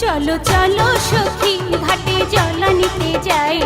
চলো চলো সখী ঘাটে জল নিতে যাই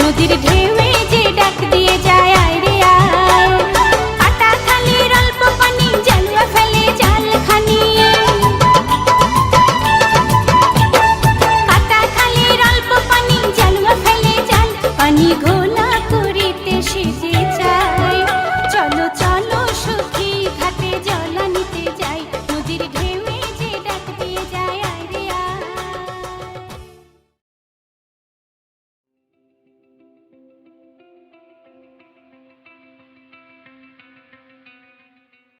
নদীর ঢেউ